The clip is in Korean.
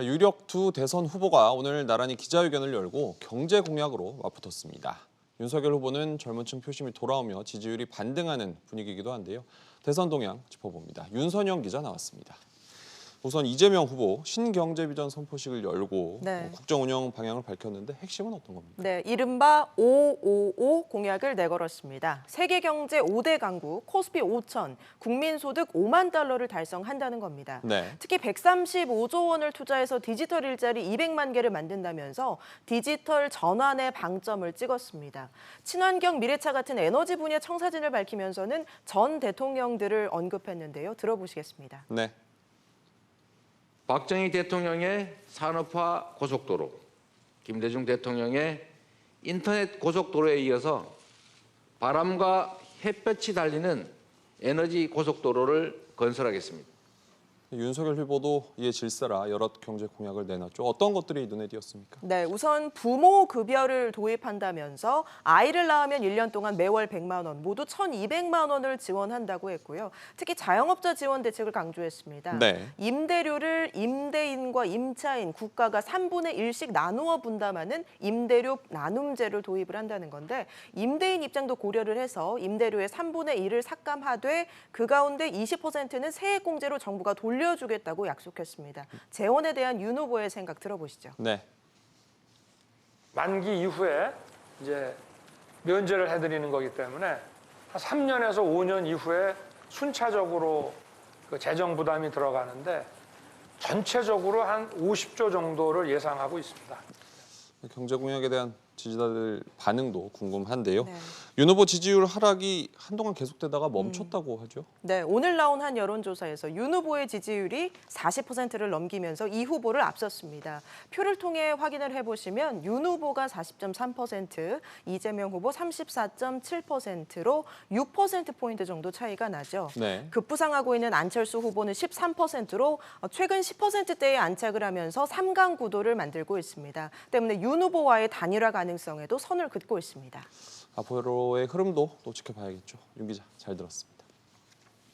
자, 유력 두 대선 후보가 오늘 나란히 기자회견을 열고 경제 공약으로 맞붙었습니다. 윤석열 후보는 젊은 층 표심이 돌아오며 지지율이 반등하는 분위기이기도 한데요. 대선 동향 짚어봅니다. 윤선영 기자 나왔습니다. 우선 이재명 후보 신경제 비전 선포식을 열고 네. 어, 국정 운영 방향을 밝혔는데 핵심은 어떤 겁니까? 네, 이른바 555 공약을 내걸었습니다. 세계 경제 5대 강국 코스피 5천, 국민 소득 5만 달러를 달성한다는 겁니다. 네. 특히 135조 원을 투자해서 디지털 일자리 200만 개를 만든다면서 디지털 전환에 방점을 찍었습니다. 친환경 미래차 같은 에너지 분야 청사진을 밝히면서는 전 대통령들을 언급했는데요. 들어보시겠습니다. 네. 박정희 대통령의 산업화 고속도로, 김대중 대통령의 인터넷 고속도로에 이어서 바람과 햇볕이 달리는 에너지 고속도로를 건설하겠습니다. 윤석열 후보도 이에 질서라 여러 경제 공약을 내놨죠. 어떤 것들이 눈에 띄었습니까? 네, 우선 부모 급여를 도입한다면서 아이를 낳으면 1년 동안 매월 100만 원, 모두 1,200만 원을 지원한다고 했고요. 특히 자영업자 지원 대책을 강조했습니다. 네. 임대료를 임대인과 임차인, 국가가 3분의 1씩 나누어 분담하는 임대료 나눔제를 도입을 한다는 건데 임대인 입장도 고려를 해서 임대료의 3분의 1을 삭감하되 그 가운데 20%는 세액공제로 정부가 돌려 주겠다고 약속했습니다. 재원에 대한 윤 후보의 생각 들어보시죠. 네. 만기 이후에 이제 면제를 해드리는 거기 때문에 한 3년에서 5년 이후에 순차적으로 그 재정 부담이 들어가는데 전체적으로 한 50조 정도를 예상하고 있습니다. 경제 공약에 대한 지지자들 반응도 궁금한데요. 네. 윤 후보 지지율 하락이 한동안 계속되다가 멈췄다고 하죠. 네, 오늘 나온 한 여론조사에서 윤 후보의 지지율이 40%를 넘기면서 이 후보를 앞섰습니다. 표를 통해 확인을 해보시면 윤 후보가 40.3%, 이재명 후보 34.7%로 6%포인트 정도 차이가 나죠. 네. 급부상하고 있는 안철수 후보는 13%로 최근 10%대에 안착을 하면서 3강 구도를 만들고 있습니다. 때문에 윤 후보와의 단일화 가능성에도 선을 긋고 있습니다. 앞으로의 흐름도 또 지켜봐야겠죠. 윤 기자 잘 들었습니다.